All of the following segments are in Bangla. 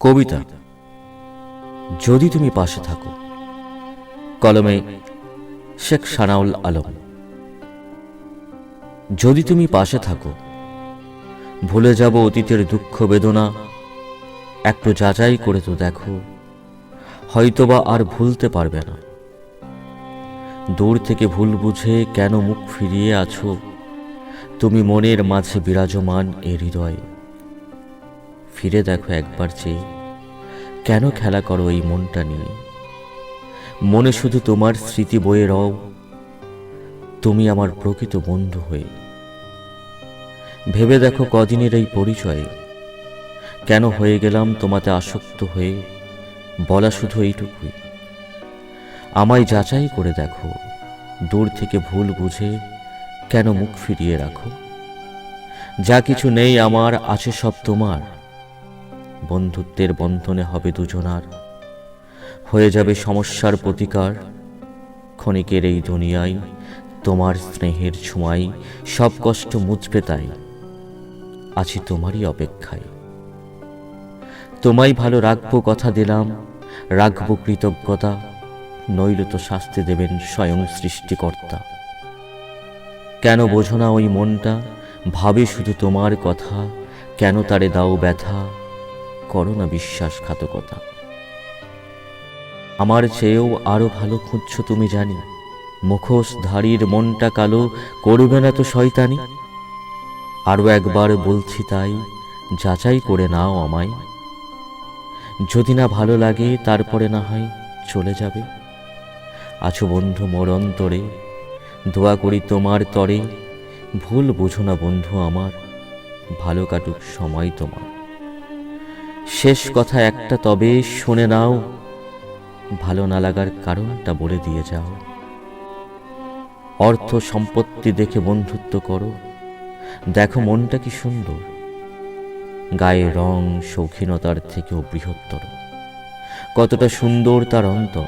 কবিতা, যদি তুমি পাশে থাকো। কলমে শেখ সানাউল আলম, যদি তুমি পাশে থাকো, ভুলে যাব অতীতের দুঃখ বেদনা একটু যাচাই করে তো দেখো, হয়তোবা আর ভুলতে পারবে না। দূর থেকে ভুল বুঝে কেন মুখ ফিরিয়ে আছো? তুমি মনের মাঝে বিরাজমান এ হৃদয়ে। ফিরে দেখো একবার চেয়ে কেন খেলা করো এই মনটা নিয়ে? মনে শুধু তোমার স্মৃতি বয়ে রও। তুমি আমার প্রকৃত বন্ধু হয়ে। ভেবে দেখো কদিনের এই পরিচয়ে। কেন হয়ে গেলাম তোমাতে আসক্ত হয়ে? বলা শুধু এইটুকুই। আমায় যাচাই করে দেখো। দূর থেকে ভুল বুঝে কেন মুখ ফিরিয়ে রাখো? যা কিছু নেই আমার, আছে সব তোমার। বন্ধুত্বের বন্ধনে হবে দুজনার। হয়ে যাবে সমস্যার প্রতিকার। ক্ষণিকের এই দুনিয়ায় তোমার স্নেহের ছোঁয়াই, সব কষ্ট মুচবে তাই। আছি তোমারই অপেক্ষায়। তোমায় ভালো রাখব কথা দিলাম, রাখব কৃতজ্ঞতা, নইলে তো শাস্তি দেবেন স্বয়ং সৃষ্টিকর্তা। কেন বোঝো না ওই মনটা? ভাবে শুধু তোমার কথা, কেন তারে দাও ব্যথা? করো না বিশ্বাসঘাতকতা। আমার চেয়েও আরও ভালো খুঁজছো তুমি জানি। মুখোশধারীর মনটা কালো, করবে না তো শয়তানি। আরও একবার বলছি তাই, যাচাই করে নাও আমায়। যদি না ভালো লাগে, তারপরে না হয় চলে যাবে। আছো বন্ধু মোর অন্তরে, দোয়া করি তোমার তরে। ভুল বুঝো না বন্ধু আমার, ভালো কাটুক সময় তোমার। শেষ কথা একটা তবে শুনে নাও। ভালো না লাগার কারণটা বলে দিয়ে যাও। অর্থ সম্পত্তি দেখে বন্ধুত্ব করো। দেখো মনটা কি সুন্দর। গায়ে রং শৌখিনতার থেকেও বৃহত্তর। কতটা সুন্দর তার অন্তর।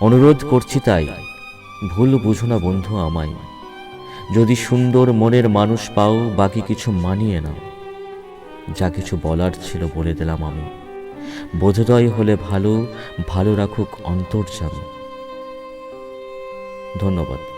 অনুরোধ করছি তাই, ভুল বুঝো না বন্ধু আমায়। যদি সুন্দর মনের মানুষ পাও, বাকি কিছু মানিয়ে নাও। যা কিছু বলার ছিল বলে দিলাম আমি। বোধদয় হলে ভালো ভালো রাখুক অন্তর্জামী ধন্যবাদ।